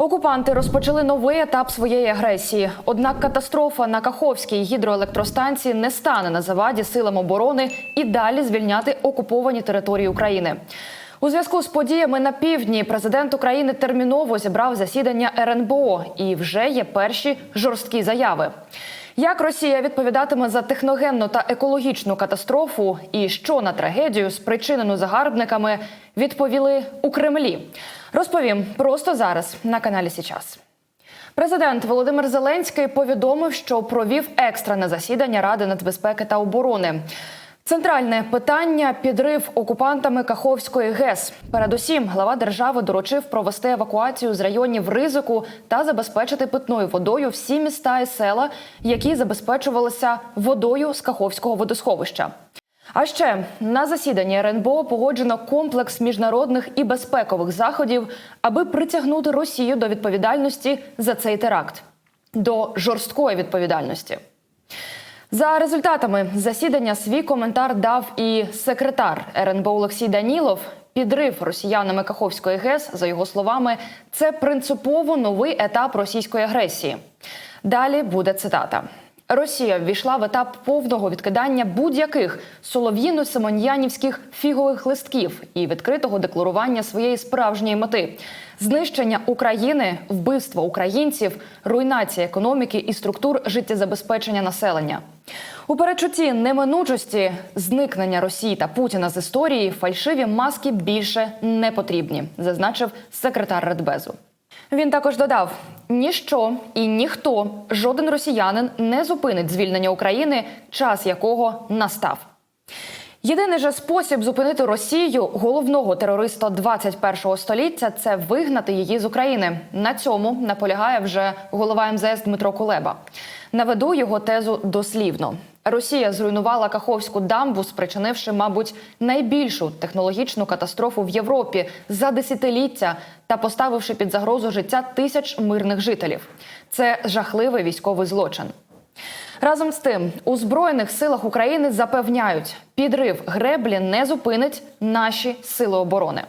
Окупанти розпочали новий етап своєї агресії. Однак катастрофа на Каховській гідроелектростанції не стане на заваді силам оборони і далі звільняти окуповані території України. У зв'язку з подіями на півдні президент України терміново зібрав засідання РНБО і вже є перші жорсткі заяви. Як Росія відповідатиме за техногенну та екологічну катастрофу, і що на трагедію, спричинену загарбниками, відповіли у Кремлі? Розповім просто зараз на каналі Січас. Президент Володимир Зеленський повідомив, що провів екстрене засідання Ради нацбезпеки та оборони. Центральне питання підрив окупантами Каховської ГЕС. Передусім, глава держави доручив провести евакуацію з районів ризику та забезпечити питною водою всі міста і села, які забезпечувалися водою з Каховського водосховища. А ще на засіданні РНБО погоджено комплекс міжнародних і безпекових заходів, аби притягнути Росію до відповідальності за цей теракт, до жорсткої відповідальності. За результатами засідання свій коментар дав і секретар РНБО Олексій Данілов. Підрив росіянами Каховської ГЕС, за його словами, це принципово новий етап російської агресії. Далі буде цитата. Росія ввійшла в етап повного відкидання будь-яких солов'їно-симоньянівських фігових листків і відкритого декларування своєї справжньої мети знищення України, вбивство українців, руйнація економіки і структур життєзабезпечення населення. У перечутті неминучості зникнення Росії та Путіна з історії фальшиві маски більше не потрібні, зазначив секретар Радбезу. Він також додав: ніщо і ніхто, жоден росіянин не зупинить звільнення України, час якого настав. Єдиний же спосіб зупинити Росію, головного терориста 21-го століття, це вигнати її з України. На цьому наполягає вже голова МЗС Дмитро Кулеба. Наведу його тезу дослівно. Росія зруйнувала Каховську дамбу, спричинивши, мабуть, найбільшу технологічну катастрофу в Європі за десятиліття та поставивши під загрозу життя тисяч мирних жителів. Це жахливий військовий злочин. Разом з тим, у збройних силах України запевняють, підрив греблі не зупинить наші сили оборони.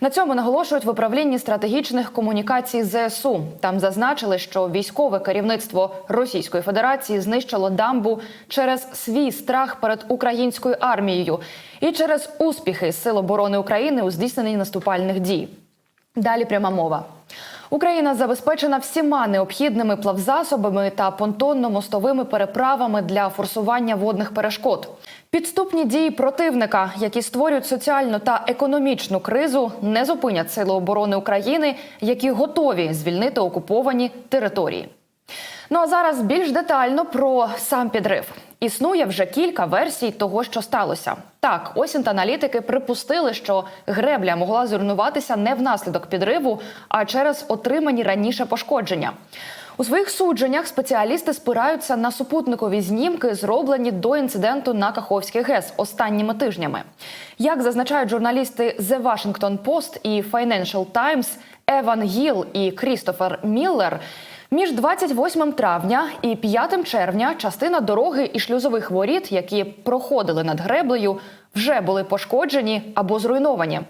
На цьому наголошують в управлінні стратегічних комунікацій ЗСУ. Там зазначили, що військове керівництво Російської Федерації знищило дамбу через свій страх перед українською армією і через успіхи Сил оборони України у здійсненні наступальних дій. Далі пряма мова. Україна забезпечена всіма необхідними плавзасобами та понтонно-мостовими переправами для форсування водних перешкод. Підступні дії противника, які створюють соціальну та економічну кризу, не зупинять сили оборони України, які готові звільнити окуповані території. Ну а зараз більш детально про сам підрив. Існує вже кілька версій того, що сталося. Так, осінь та аналітики припустили, що гребля могла зруйнуватися не внаслідок підриву, а через отримані раніше пошкодження. У своїх судженнях спеціалісти спираються на супутникові знімки, зроблені до інциденту на Каховський ГЕС останніми тижнями. Як зазначають журналісти The Washington Post і Financial Times, Еван Гіл і Крістофер Міллер. Між 28 травня і 5 червня частина дороги і шлюзових воріт, які проходили над греблею, вже були пошкоджені або зруйновані.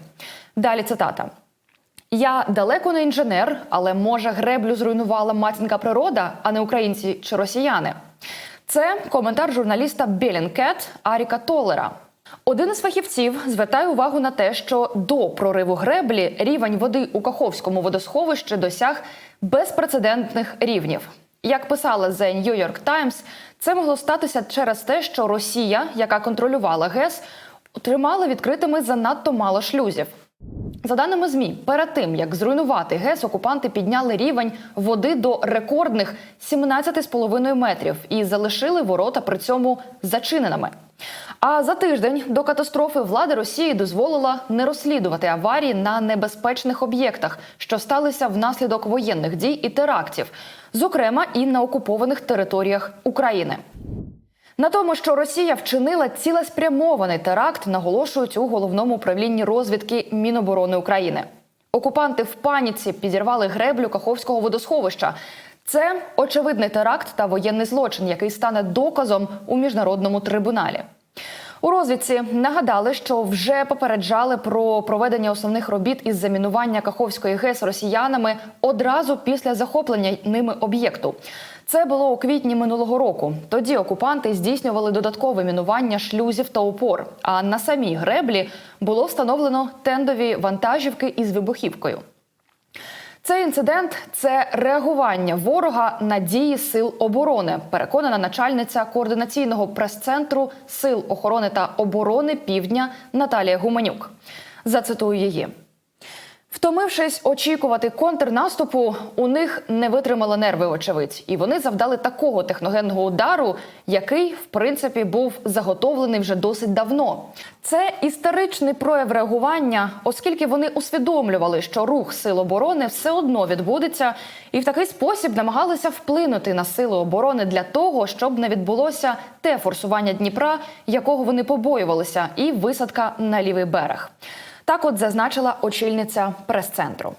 Далі цитата. Я далеко не інженер, але може греблю зруйнувала матінка природа, а не українці чи росіяни. Це коментар журналіста Белінкет Аріка Толера. Один із фахівців звертає увагу на те, що до прориву греблі рівень води у Каховському водосховищі досяг безпрецедентних рівнів. Як писала The New York Times, це могло статися через те, що Росія, яка контролювала ГЕС, отримала відкритими занадто мало шлюзів. За даними змі, перед тим як зруйнувати ГЕС, окупанти підняли рівень води до рекордних 17,5 метрів і залишили ворота при цьому зачиненими. А за тиждень до катастрофи влада Росії дозволила не розслідувати аварії на небезпечних об'єктах, що сталися внаслідок воєнних дій і терактів, зокрема і на окупованих територіях України. На тому, що Росія вчинила цілеспрямований теракт, наголошують у головному управлінні розвідки Міноборони України. Окупанти в паніці підірвали греблю Каховського водосховища. Це очевидний теракт та воєнний злочин, який стане доказом у міжнародному трибуналі. У розвідці нагадали, що вже попереджали про проведення основних робіт із замінування Каховської ГЕС росіянами одразу після захоплення ними об'єкту. Це було у квітні минулого року. Тоді окупанти здійснювали додаткове мінування шлюзів та опор. А на самій греблі було встановлено тендові вантажівки із вибухівкою. Цей інцидент це реагування ворога на дії сил оборони. Переконана начальниця координаційного прес-центру сил охорони та оборони Півдня Наталія Гуменюк. Зацитую її. Втомившись очікувати контрнаступу, у них не витримали нерви, очевидь, і вони завдали такого техногенного удару, який, в принципі, був заготовлений вже досить давно. Це історичний прояв реагування, оскільки вони усвідомлювали, що рух сил оборони все одно відбудеться, і в такий спосіб намагалися вплинути на сили оборони для того, щоб не відбулося те форсування Дніпра, якого вони побоювалися, і висадка на лівий берег. Так, от зазначила очільниця прес-центру.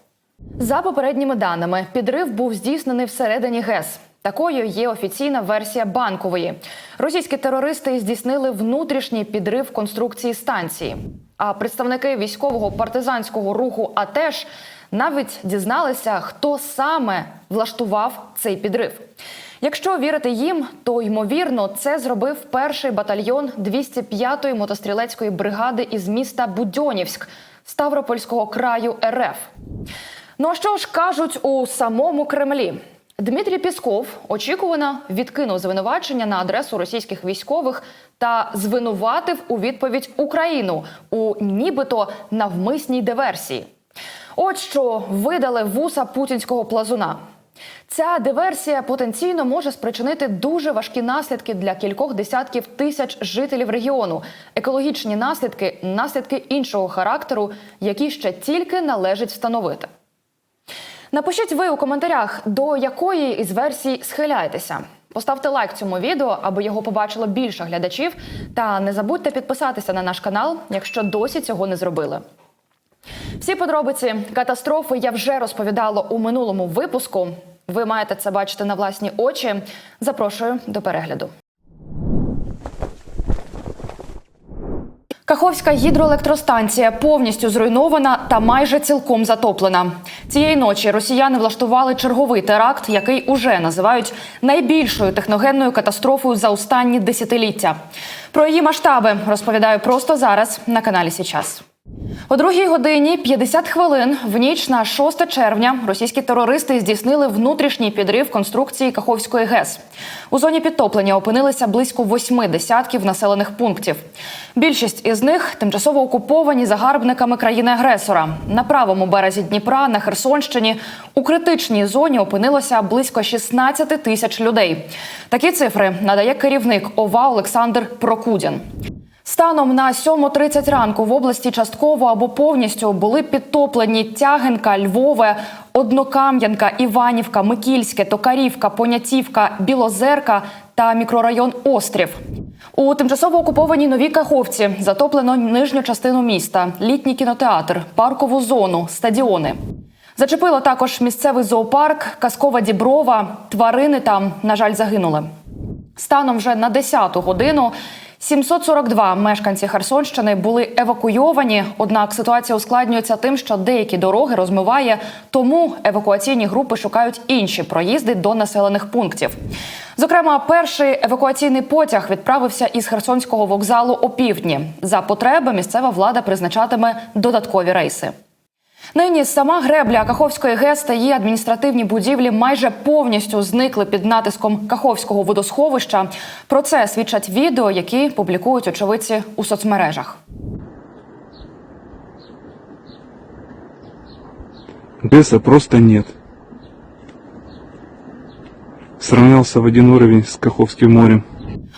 За попередніми даними, підрив був здійснений всередині ГЕС. Такою є офіційна версія банкової. Російські терористи здійснили внутрішній підрив конструкції станції. А представники військового партизанського руху АТЕШ навіть дізналися, хто саме влаштував цей підрив. Якщо вірити їм, то ймовірно це зробив перший батальйон 205-ї мотострілецької бригади із міста Будьонівськ Ставропольського краю РФ. Ну а що ж кажуть у самому Кремлі? Дмитрій Пісков очікувано відкинув звинувачення на адресу російських військових та звинуватив у відповідь Україну у нібито навмисній диверсії. От що видали вуса путінського плазуна. Ця диверсія потенційно може спричинити дуже важкі наслідки для кількох десятків тисяч жителів регіону, екологічні наслідки, наслідки іншого характеру, які ще тільки належить встановити. Напишіть ви у коментарях, до якої із версій схиляєтеся. Поставте лайк цьому відео, аби його побачило більше глядачів. Та не забудьте підписатися на наш канал, якщо досі цього не зробили. Всі подробиці катастрофи я вже розповідала у минулому випуску. Ви маєте це бачити на власні очі. Запрошую до перегляду. Каховська гідроелектростанція повністю зруйнована та майже цілком затоплена. Цієї ночі росіяни влаштували черговий теракт, який уже називають найбільшою техногенною катастрофою за останні десятиліття. Про її масштаби розповідаю просто зараз на каналі Січас. О другій годині 50 хвилин в ніч на 6 червня російські терористи здійснили внутрішній підрив конструкції Каховської ГЕС. У зоні підтоплення опинилися близько восьми десятків населених пунктів. Більшість із них тимчасово окуповані загарбниками країни-агресора. На правому березі Дніпра на Херсонщині у критичній зоні опинилося близько 16 тисяч людей. Такі цифри надає керівник ОВА Олександр Прокудін. Станом на 7.30 ранку в області частково або повністю були підтоплені Тягинка, Львове, Однокам'янка, Іванівка, Микільське, Токарівка, Понятівка, Білозерка та мікрорайон Острів. У тимчасово окупованій новій Каховці затоплено нижню частину міста, літній кінотеатр, паркову зону, стадіони. Зачепило також місцевий зоопарк, казкова діброва. Тварини там, на жаль, загинули. Станом вже на 10-ту годину 742 мешканці Херсонщини були евакуйовані. Однак ситуація ускладнюється тим, що деякі дороги розмиває, тому евакуаційні групи шукають інші проїзди до населених пунктів. Зокрема, перший евакуаційний потяг відправився із Херсонського вокзалу опівдні. За потреби місцева влада призначатиме додаткові рейси. Нині сама гребля Каховської ГЕС та її адміністративні будівлі майже повністю зникли під натиском Каховського водосховища. Про це свідчать відео, які публікують очевидці у соцмережах. ГЭСа просто нет. Сравнялся в один уровень с Каховским морем.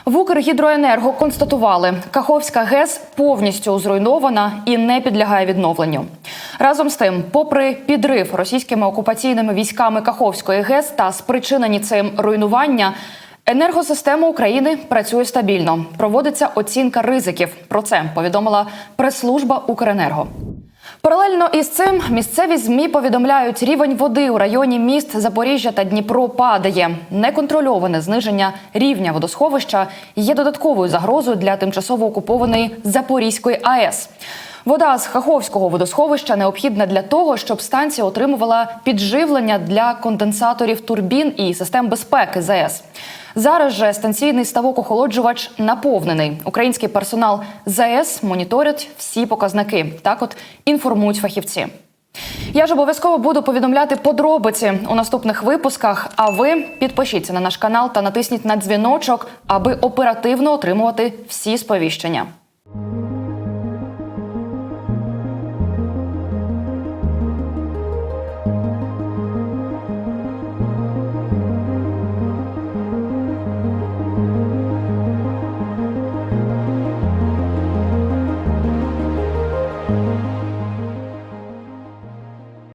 В Укргідроенерго констатували, Каховська ГЕС повністю зруйнована і не підлягає відновленню. Разом з тим, попри підрив російськими окупаційними військами Каховської ГЕС та спричинені цим руйнування. Енергосистема України працює стабільно. Проводиться оцінка ризиків. Про це повідомила прес-служба Укренерго. Паралельно із цим місцеві змі повідомляють, рівень води у районі міст Запоріжжя та Дніпро падає. Неконтрольоване зниження рівня водосховища є додатковою загрозою для тимчасово окупованої Запорізької АЕС. Вода з Хаховського водосховища необхідна для того, щоб станція отримувала підживлення для конденсаторів турбін і систем безпеки ЗАЕС. Зараз же станційний ставок-охолоджувач наповнений. Український персонал ЗАЕС моніторить всі показники. Так, от інформують фахівці. Я ж обов'язково буду повідомляти подробиці у наступних випусках. А ви підпишіться на наш канал та натисніть на дзвіночок, аби оперативно отримувати всі сповіщення.